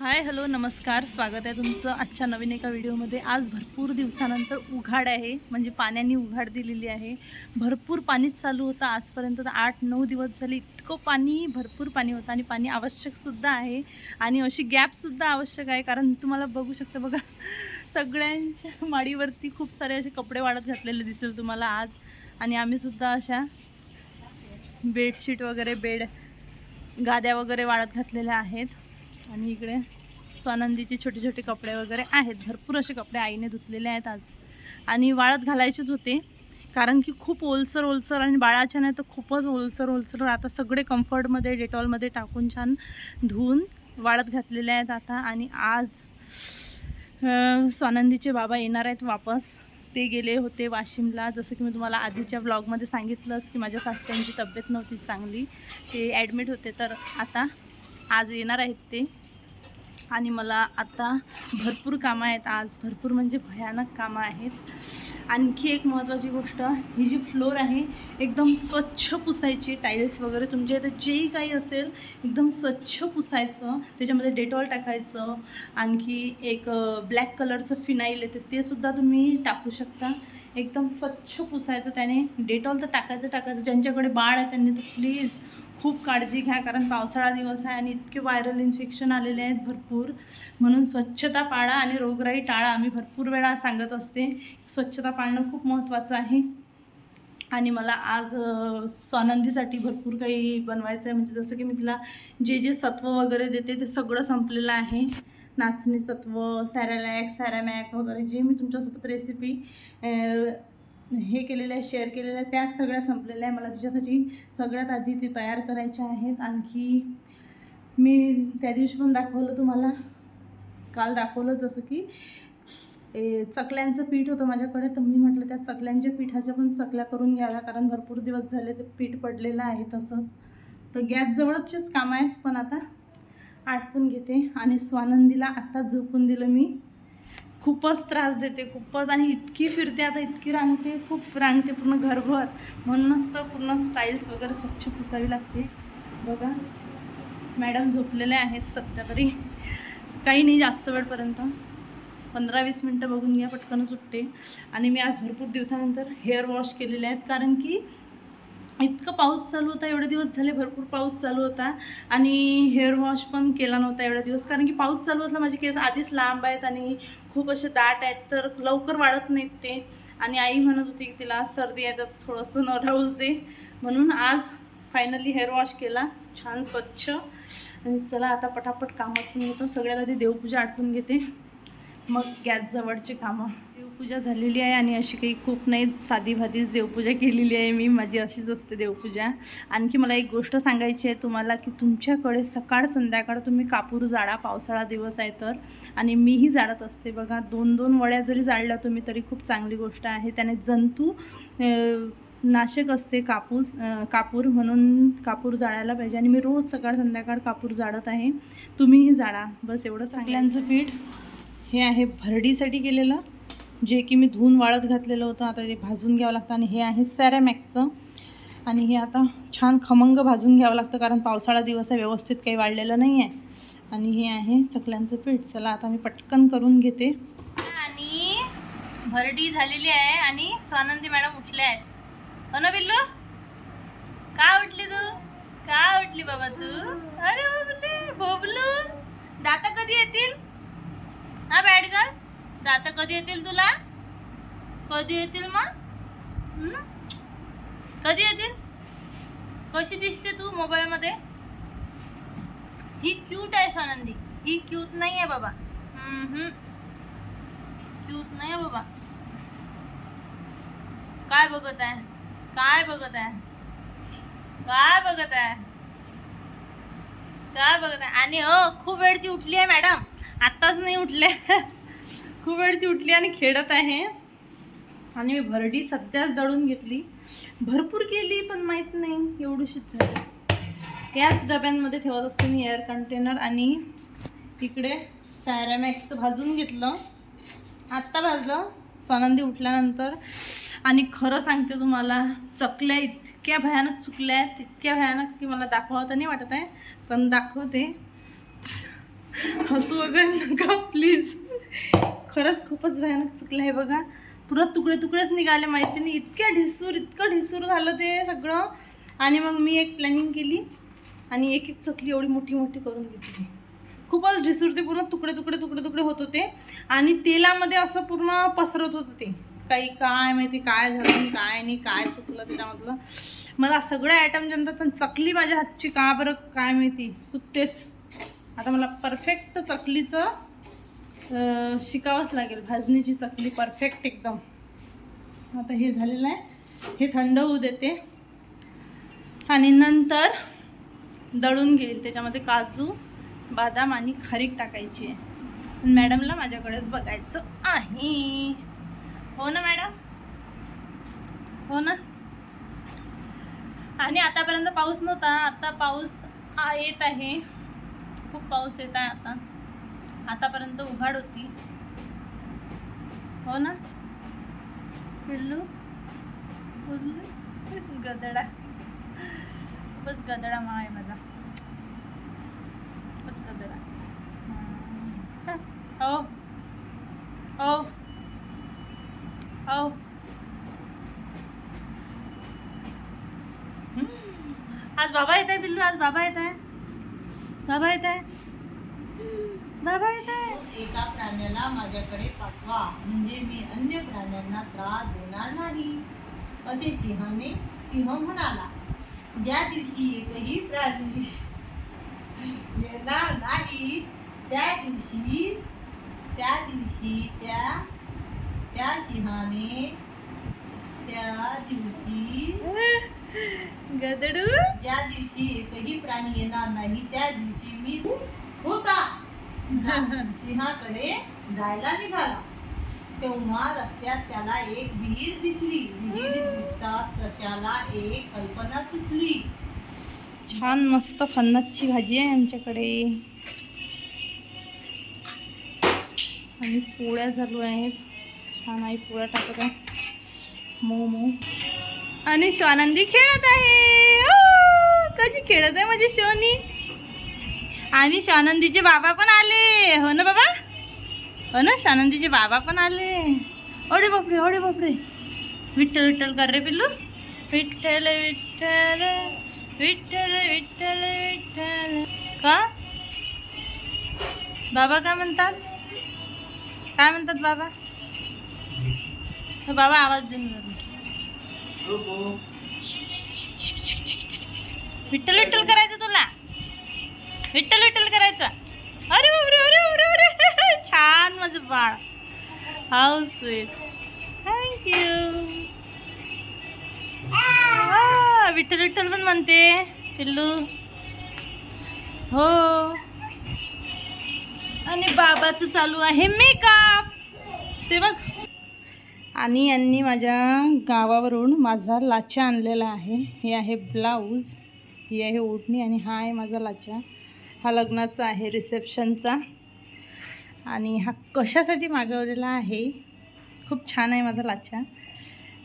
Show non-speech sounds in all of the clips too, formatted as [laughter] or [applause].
Hi hello नमस्कार. स्वागत आहे तुमचं आजच्या नवीन एका व्हिडिओमध्ये. आज भरपूर दिवसानंतर उघाड आहे म्हणजे पाण्याने उघाड दिलेली आहे. भरपूर पाणीच चालू होतं आजपर्यंत तर आठ नऊ दिवस झाले इतकं पाणी भरपूर पाणी होतं आणि पाणी आवश्यकसुद्धा आहे. आणि अशी गॅपसुद्धा आवश्यक आहे कारण तुम्हाला बघू शकता बघा सगळ्यांच्या माडीवरती खूप सारे असे कपडे वाढत घातलेले दिसेल तुम्हाला आज. आणि आम्हीसुद्धा अशा बेडशीट वगैरे बेड गाद्या वगैरे वाढत घातलेल्या आहेत. आणि इकडे स्वानंदीचे छोटे छोटे कपडे वगैरे आहेत. भरपूर असे कपडे आईने धुतलेले आहेत आज. आणि वाळत घालायचेच होते कारण की खूप ओलसर ओलसर आणि बाळाच्या नाही तर खूपच ओलसर ओलसर. आता सगळे कम्फर्टमध्ये डेटॉलमध्ये टाकून छान धुवून वाळत घातलेले आहेत आता. आणि आज स्वानंदीचे बाबा येणार आहेत वापस. ते गेले होते वाशिमला. जसं की मी तुम्हाला आधीच्या ब्लॉगमध्ये सांगितलंच की माझ्या सासऱ्यांची तब्येत नव्हती चांगली. ते ॲडमिट होते तर आता आज येणार आहेत ते. आणि मला आता भरपूर कामं आहेत. आज भरपूर म्हणजे भयानक कामं आहेत. आणखी एक महत्त्वाची गोष्ट ही जी फ्लोर आहे एकदम स्वच्छ पुसायची टाईल्स वगैरे तुमच्या इथं जेही काही असेल एकदम स्वच्छ पुसायचं. त्याच्यामध्ये डेटॉल टाकायचं. आणखी एक ब्लॅक कलरचं फिनाईल येते ते सुद्धा तुम्ही टाकू शकता. एकदम स्वच्छ पुसायचं. त्याने डेटॉल तर टाकायचं टाकायचं. ज्यांच्याकडे बाळ आहे त्यांनी तर प्लीज खूप काळजी घ्या कारण पावसाळा दिवस आहे आणि इतके व्हायरल इन्फेक्शन आलेले आहेत भरपूर. म्हणून स्वच्छता पाळा आणि रोगराई टाळा. आम्ही भरपूर वेळा सांगत असते स्वच्छता पाळणं खूप महत्त्वाचं आहे. आणि मला आज स्वानंदीसाठी भरपूर काही बनवायचं आहे म्हणजे जसं की मी तिला जे जे सत्व वगैरे देते ते सगळं संपलेलं आहे. नाचणी सत्व सॅरॅलॅक सॅरॅमॅक वगैरे जे मी तुमच्यासोबत रेसिपी हे केलेलं आहे शेअर केलेलं आहे त्या सगळ्या संपलेल्या आहे. मला तुझ्यासाठी सगळ्यात आधी ते तयार करायच्या आहेत. आणखी मी त्या दिवशी पण दाखवलं तुम्हाला. काल दाखवलं जसं की ए, चकल्यांचं पीठ होतं माझ्याकडे. तर मी म्हटलं त्या चकल्यांच्या पिठाच्या पण चकल्या करून घ्याव्या कारण भरपूर दिवस झाले ते पीठ पडलेलं आहे तसंच. तर गॅसजवळचेच काम आहेत पण आता आटपून घेते. आणि स्वानंदीला आत्ता झोपून दिलं मी. खूपच त्रास देते खूपच. आणि इतकी फिरते आता इतकी रांगते खूप रांगते पूर्ण घरभर. म्हणूनच तर पूर्ण स्टाईल्स वगैरे स्वच्छ पुसावी लागते. बघा. मॅडम झोपलेल्या आहेत सध्या तरी. काही नाही जास्त वेळपर्यंत. पंधरा वीस मिनटं बघून घ्या पटकनच उठते आणि मी आज भरपूर दिवसानंतर हेअर वॉश केलेले आहेत. कारण की इतकं पाऊस चालू होता एवढे दिवस झाले भरपूर पाऊस चालू होता आणि हेअर वॉश पण केला नव्हता एवढे दिवस. कारण की पाऊस चालू असला माझे केस आधीच लांब आहेत आणि खूप असे दाट आहेत तर लवकर वाढत नाहीत ते. आणि आई म्हणत होती की तिला सर्दी आहे तर थोडंसं न राहूच दे. म्हणून आज फायनली हेअर वॉश केला छान स्वच्छ. आणि चला आता पटापट कामातून येतो. सगळ्यात आधी देवपूजा आटपून घेते. मग गॅसजवळची कामं. देवपूजा झालेली आहे आणि अशी काही खूप नाही साधी भाधीच देवपूजा केलेली आहे. मी माझी अशीच असते देवपूजा. आणखी मला एक गोष्ट सांगायची आहे तुम्हाला की तुमच्याकडे सकाळ संध्याकाळ तुम्ही कापूर जाळा पावसाळा दिवस आहे तर. आणि मीही जाळत असते बघा. दोन दोन वड्या जरी जाळल्या तुम्ही तरी खूप चांगली गोष्ट आहे. त्याने जंतू नाशक असते कापूस कापूर म्हणून कापूर जाळायला पाहिजे. आणि मी रोज सकाळ संध्याकाळ कापूर जाळत आहे. तुम्हीही जाळा बस एवढं चांगल्यांचं पीठ. हे आहे भरडीसाठी केलेलं. जे की मी धुवून वाळत घातलेलं होतं आता ते भाजून घ्यावं लागतं आणि हे आहे सॅरेमॅक्सचं आणि हे आता छान खमंग भाजून घ्यावं लागतं कारण पावसाळा दिवस आहे व्यवस्थित काही वाढलेलं नाही आहे आणि हे आहे चकल्यांचं पीठ. चला आता मी पटकन करून घेते. आणि भरडी झालेली आहे आणि स्वानंदी मॅडम उठल्या आहेत. हो ना बिल्लू? का उठली तू? का उठली बाबा तू? अरे बाबले. भोबलू दाता कधी येतील? हा बॅड दाता कधी येतील तुला? कधी येतील मग? कधी येतील? कशी दिसते तू मोबाईलमध्ये? ही क्यूट आहे सोनंदी. ही क्यूट नाही आहे बाबा. क्यूट नाही आहे बाबा. काय बघत आहे? काय बघत आहे? काय बघत आहे? काय बघत आहे? आणि हो खूप वेळची उठली आहे मॅडम. आत्ताच नाही उठले. [laughs] खूप वेळची उठली आणि खेळत आहे. आणि मी भरडी सध्याच दळून घेतली. भरपूर केली पण माहीत नाही एवढीशीच झाली. याच डब्यांमध्ये ठेवत असते मी एअर कंटेनर आणि तिकडे सॅरामॅक्सचं भाजून घेतलं. आत्ता भाजलं. स्वानंदी उठल्यानंतर. आणि खरं सांगते तुम्हाला चकल्या इतक्या भयानक चुकल्या आहेत इतक्या भयानक की मला दाखवावं तर नाही वाटत आहे पण दाखवते. हसू वगैरे नका प्लीज खरंच खूपच भयानक चुकलं आहे बघा. पुरं तुकडे तुकडेच निघाले माहिती नाही इतक्या ढिसूर इतकं ढिसूर झालं ते सगळं. आणि मग मी एक प्लॅनिंग केली आणि एक एक चकली एवढी मोठी मोठी करून घेतली. खूपच ढिसूर ते पूर्ण तुकडे तुकडे तुकडे तुकडे होत होते. आणि तेलामध्ये असं पूर्ण पसरत होतं ते. काही काय माहिती काय झालं काय नाही काय चुकलं त्याच्यामधलं. मला सगळे आयटम जमतात पण चकली माझ्या हातची का बरं काय माहिती. चुकतेच. आता मला परफेक्ट चकलीचं शिकावंच लागेल. भाजणीची चकली परफेक्ट एकदम. आता हे झालेलं आहे. हे थंड होऊ देते. आणि नंतर दळून घेईल. त्याच्यामध्ये काजू बदाम आणि खारीक टाकायची आहे. मॅडमला माझ्याकडेच बघायचं आहे. हो ना मॅडम? हो ना? आणि आतापर्यंत पाऊस नव्हता. आता पाऊस येत आहे. खूप पाऊस येत आहे आता. आतापर्यंत उघाड होती. हो ना? पिल्लू? पिल्लू? गदडा. खूपच गदडा मा आहे माझा. खूपच गदडा. हो. हो. हो. आज बाबा येत आहे पिल्लू? आज बाबा येत आहे? बाबा येत आहे? बाबा येत आहे एका प्राण्याला माझ्याकडे पाठवा. म्हणजे मी अन्य प्राण्यांना त्रास देणार नाही. असे सिंहाने सिंह म्हणाला. ज्या दिवशी एकही प्राणी येणार नाही त्या दिवशी त्या दिवशी त्या त्या सिंहाने त्या दिवशी गदडू. ज्या दिवशी एकही प्राणी येणार नाही त्या दिवशी मी होता. सिंहाकडे जायला निघाला. तेव्हा रस्त्यात त्याला एक विहीर दिसली. विहीर दिसता सशाला एक कल्पना सुचली छान मस्त फन्नसची भाजी आहे आमच्याकडे. आणि पोळ्या चालू आहेत. छान आई पोळ्या टाकत आहे. मऊ मऊ. आणि स्वानंदी खेळत आहे. हो! कशी खेळत आहे म्हणजे माझी शोनी आणि स्वानंदीचे बाबा पण आले. हो ना बाबा? हो ना स्वानंदीचे बाबा पण आले. अरे बापरे अरे बापरे. विठ्ठल विठ्ठल कर रे पिल्लू. विठ्ठल विठ्ठल विठ्ठल विठ्ठल विठ्ठल. का? बाबा काय म्हणतात? काय म्हणतात बाबा? बाबा आवाज देऊन. विठ्ठल विठ्ठल करायचं तुला विठ्ठल विठ्ठल करायचा. अरे बाबरे अरे बाबरे अरे छान माझं बाळ. How sweet thank you Vitthal Vitthal पण म्हणते पिल्लू. हो. आणि बाबाचं चालू आहे मेकअप ते बघ. आणि यांनी माझ्या गावावरून माझा लाचा आणलेला आहे. हे आहे ब्लाऊज ही आहे ओढणी आणि हा आहे माझा लाचा. हा लग्नाचा आहे रिसेप्शनचा. आणि हा कशासाठी मागवलेला आहे खूप छान आहे माझा लाचा.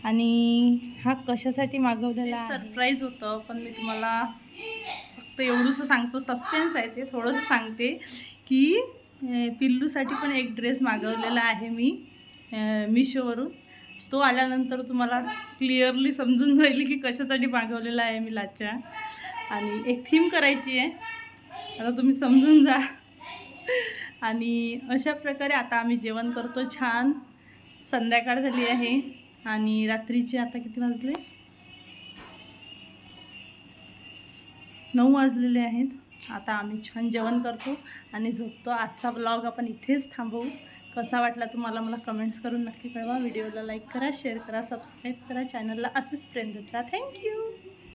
आणि हा कशासाठी मागवलेला सरप्राईज होतं पण मी तुम्हाला फक्त एवढंसं सांगतो सस्पेन्स आहे ते थोडंसं सांगते की पिल्लूसाठी पण एक ड्रेस मागवलेला आहे मी मिशोवरून. तो आल्यानंतर तुम्हाला क्लिअरली समजून जाईल की कशासाठी मागवलेला आहे मी लाचा. आणि एक थीम करायची आहे. आता तुम्ही समजून जा. आणि अशा प्रकारे आता आम्ही जेवण करतो छान. संध्याकाळ झाली आहे. आणि रात्रीचे आता किती वाजले? नऊ वाजलेले आहेत. आता आम्ही छान जेवण करतो आणि झोपतो. आजचा ब्लॉग आपण इथेच थांबवू. कसा वाटला तुम्हाला मला कमेंट्स करून नक्की कळवा. व्हिडिओला लाईक करा शेअर करा सबस्क्राईब करा. चॅनलला असेच प्रेम देत राहा. थँक्यू